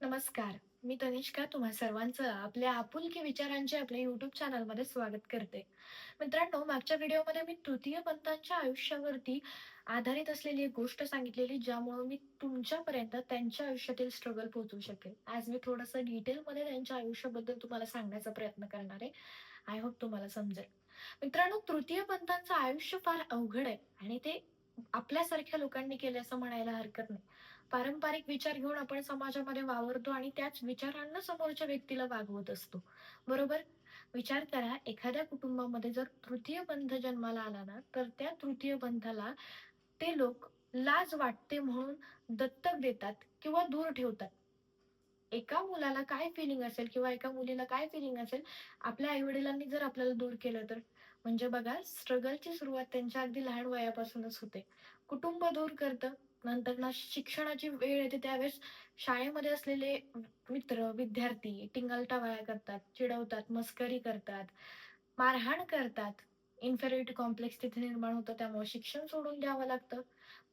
नमस्कार. मी तनिष्का तुम्हा सर्वांचं आपल्या आपुलकी विचारांचे आपल्या युट्यूब चॅनलमध्ये स्वागत करते. मित्रांनो मागच्या व्हिडिओमध्ये मी तृतीय पंतांच्या आयुष्यावरती आधारित असलेली एक गोष्ट सांगितलेली ज्यामुळे मी तुमच्यापर्यंत त्यांच्या आयुष्यातील स्ट्रगल पोहोचू शकेल आज मी थोडंसं डिटेलमध्ये त्यांच्या आयुष्याबद्दल तुम्हाला सांगण्याचा प्रयत्न करणार आहे. आय होप तुम्हाला समजेल. मित्रांनो तृतीय पंथांचं आयुष्य फार अवघड आहे आणि ते आपल्यासारख्या लोकांनी केले असं म्हणायला हरकत नाही. पारंपरिक विचार घेऊन आपण समाजामध्ये वावरतो आणि त्याच विचारांना समोरच्या व्यक्तीला वागवत असतो. बरोबर? विचार करा एखाद्या कुटुंबामध्ये जर तृतीय बंध जन्माला आला ना तर त्या तृतीय बंधाला ते लोक लाज वाटते म्हणून दत्तक देतात किंवा दूर ठेवतात. एका मुलाला काय फिलिंग असेल किंवा एका मुलीला काय फिलिंग असेल आपल्या आई वडिलांनी जर आपल्याला दूर केलं तर? म्हणजे बघा स्ट्रगलची सुरुवात त्यांच्या अगदी लहान वयापासूनच होते. कुटुंब दूर करतं नंतर ना शिक्षणाची वेळ येते. त्यावेळेस शाळेमध्ये असलेले मित्र विद्यार्थी टिंगलटावाळ्या करतात चिडवतात मस्करी करतात मारहाण करतात. इन्फेरिटी कॉम्प्लेक्स तिथे निर्माण होतं त्यामुळे शिक्षण सोडून द्यावं लागतं.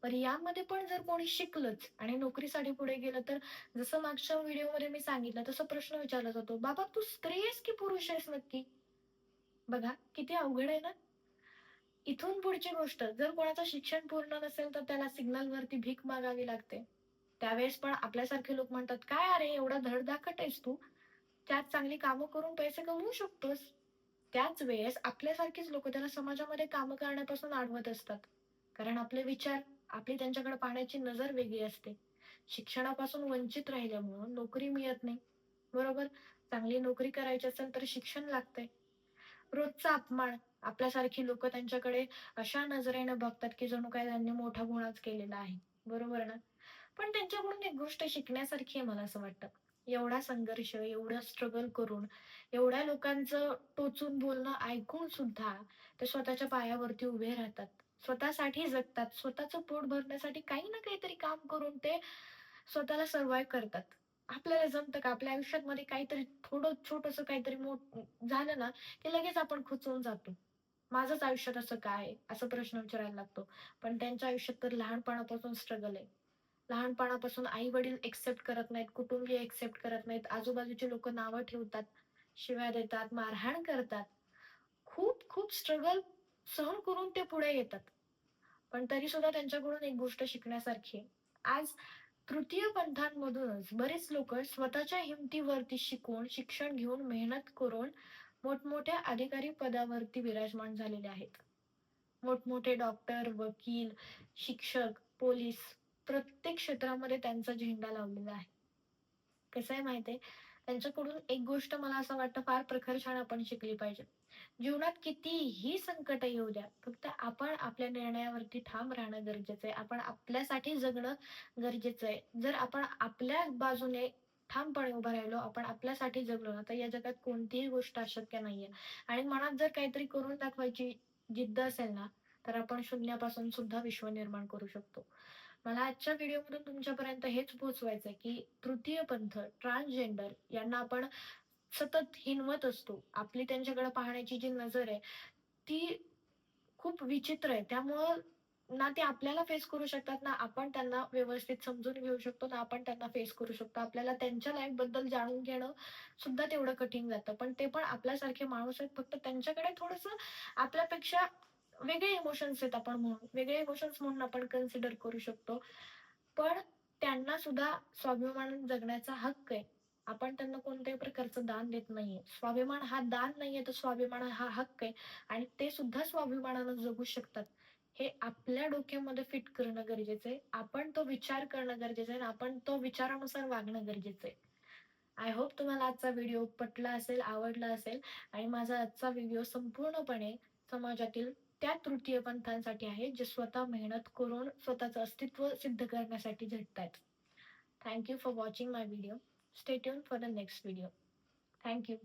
पण यामध्ये पण जर कोणी शिकलंच आणि नोकरीसाठी पुढे गेलं तर जसं मागच्या व्हिडिओमध्ये मी सांगितलं तसं प्रश्न विचारला जातो बाबा तू स्त्री आहेस की पुरुष आहेस नक्की? बघा किती अवघड आहे ना? इथून पुढची गोष्ट जर कोणाचं शिक्षण पूर्ण नसेल तर त्याला सिग्नल वरती भीक मागावी लागते. त्यावेळेस पण आपल्यासारखे लोक म्हणतात काय अरे एवढा धडधाकट आहेस तू? त्यात चांगली कामं करून पैसे कमवू शकतोस. त्याच वेळेस आपल्यासारखीच लोक त्याला समाजामध्ये कामं करण्यापासून अडवत असतात. कारण आपले विचार आपली त्यांच्याकडे पाहण्याची नजर वेगळी असते. शिक्षणापासून वंचित राहिल्यामुळं नोकरी मिळत नाही. बरोबर? चांगली नोकरी करायची असेल तर शिक्षण लागतंय. रोजचा अपमान आपल्यासारखी लोक त्यांच्याकडे अशा नजरेनं बघतात की जणू काय त्यांनी मोठा गुणाच केलेला आहे. बरोबर ना? पण त्यांच्याकडून एक गोष्ट शिकण्यासारखी आहे मला असं वाटतं. एवढा संघर्ष एवढं स्ट्रगल करून एवढ्या लोकांचं टोचून बोलणं ऐकून सुद्धा ते स्वतःच्या पायावरती उभे राहतात. स्वतःसाठी जगतात. स्वतःचं पोट भरण्यासाठी काही ना काहीतरी काम करून ते स्वतःला सर्वाईव्ह करतात. आपल्याला जमतं का? आपल्या आयुष्यात मध्ये काहीतरी थोडं छोटस काहीतरी मोठ झालं ना की लगेच आपण खुचून जातो. माझंच आयुष्यात असं काय असं प्रश्न विचारायला लागतो. पण त्यांच्या आयुष्यात तर लहानपणापासून स्ट्रगल आहे. लहानपणापासून आई वडील एक्सेप्ट करत नाहीत कुटुंबीय एक्सेप्ट करत नाहीत आजूबाजूचे लोक नावं ठेवतात शिव्या देतात मारहाण करतात. खूप खूप स्ट्रगल सहन करून ते पुढे येतात. पण तरी सुद्धा त्यांच्याकडून एक गोष्ट शिकण्यासारखी आज तृतीय पंथांमधूनच बरेच लोक स्वतःच्या हिमतीवरती शिकून शिक्षण घेऊन मेहनत करून मोठमोठ्या अधिकारी पदावरती विराजमान झालेले आहेत. मोठमोठे डॉक्टर वकील शिक्षक पोलीस प्रत्येक क्षेत्रामध्ये त्यांचा झेंडा लावलेला आहे. कसं आहे माहितीये त्यांच्याकडून एक गोष्ट मला असं वाटतं फार प्रखरशान आपण शिकली पाहिजे. जीवनात कितीही संकट येऊ द्या फक्त आपण आपल्या निर्णयावरती ठाम राहणं गरजेचं आहे. आपण आपल्यासाठी जगणं गरजेचं आहे. जर आपण आपल्या बाजूने ठामपणे उभं राहिलो आपण आपल्यासाठी जगलो ना तर या जगात कोणतीही गोष्ट अशक्य नाहीये. आणि मनात जर काहीतरी करून दाखवायची जिद्द असेल ना तर आपण शून्यापासून सुद्धा विश्व निर्माण करू शकतो. मला आजच्या व्हिडिओमधून तुमच्यापर्यंत हेच पोहोचवायचंय की तृतीय पंथ ट्रान्सजेंडर यांना आपण सतत हिनवत असतो. आपली त्यांच्याकडे पाहण्याची जी नजर आहे ती खूप विचित्र आहे. त्यामुळं ना ते आपल्याला फेस करू शकतात ना आपण त्यांना व्यवस्थित समजून घेऊ शकतो ना आपण त्यांना फेस करू शकतो. आपल्याला त्यांच्या लाईफबद्दल जाणून घेणं सुद्धा तेवढं कठीण जातं. पण ते पण आपल्यासारखे माणूस आहेत. फक्त त्यांच्याकडे थोडस आपल्यापेक्षा वेगळे इमोशन्स आहेत आपण म्हणून. वेगळे इमोशन्स म्हणून आपण कन्सिडर करू शकतो. पण त्यांना सुद्धा स्वाभिमान जगण्याचा हक्क आहे. आपण त्यांना कोणत्याही प्रकारचं दान देत नाहीये. स्वाभिमान हा दान नाहीये तर स्वाभिमान हा हक्क आहे. आणि ते सुद्धा स्वाभिमानानं जगू शकतात. हे आपल्या डोक्यामध्ये फिट करणं गरजेचं आहे. आपण तो विचार करणं गरजेचं आहे. आणि आपण तो विचारानुसार वागणं गरजेचं आहे. आय होप तुम्हाला आजचा व्हिडिओ पटला असेल आवडला असेल. आणि माझा आजचा व्हिडिओ संपूर्णपणे समाजातील त्या तृतीय पंथांसाठी आहे जे स्वतः मेहनत करून स्वतःचं अस्तित्व सिद्ध करण्यासाठी झटतायत. आहेत thank you for watching my video stay for the next video thank you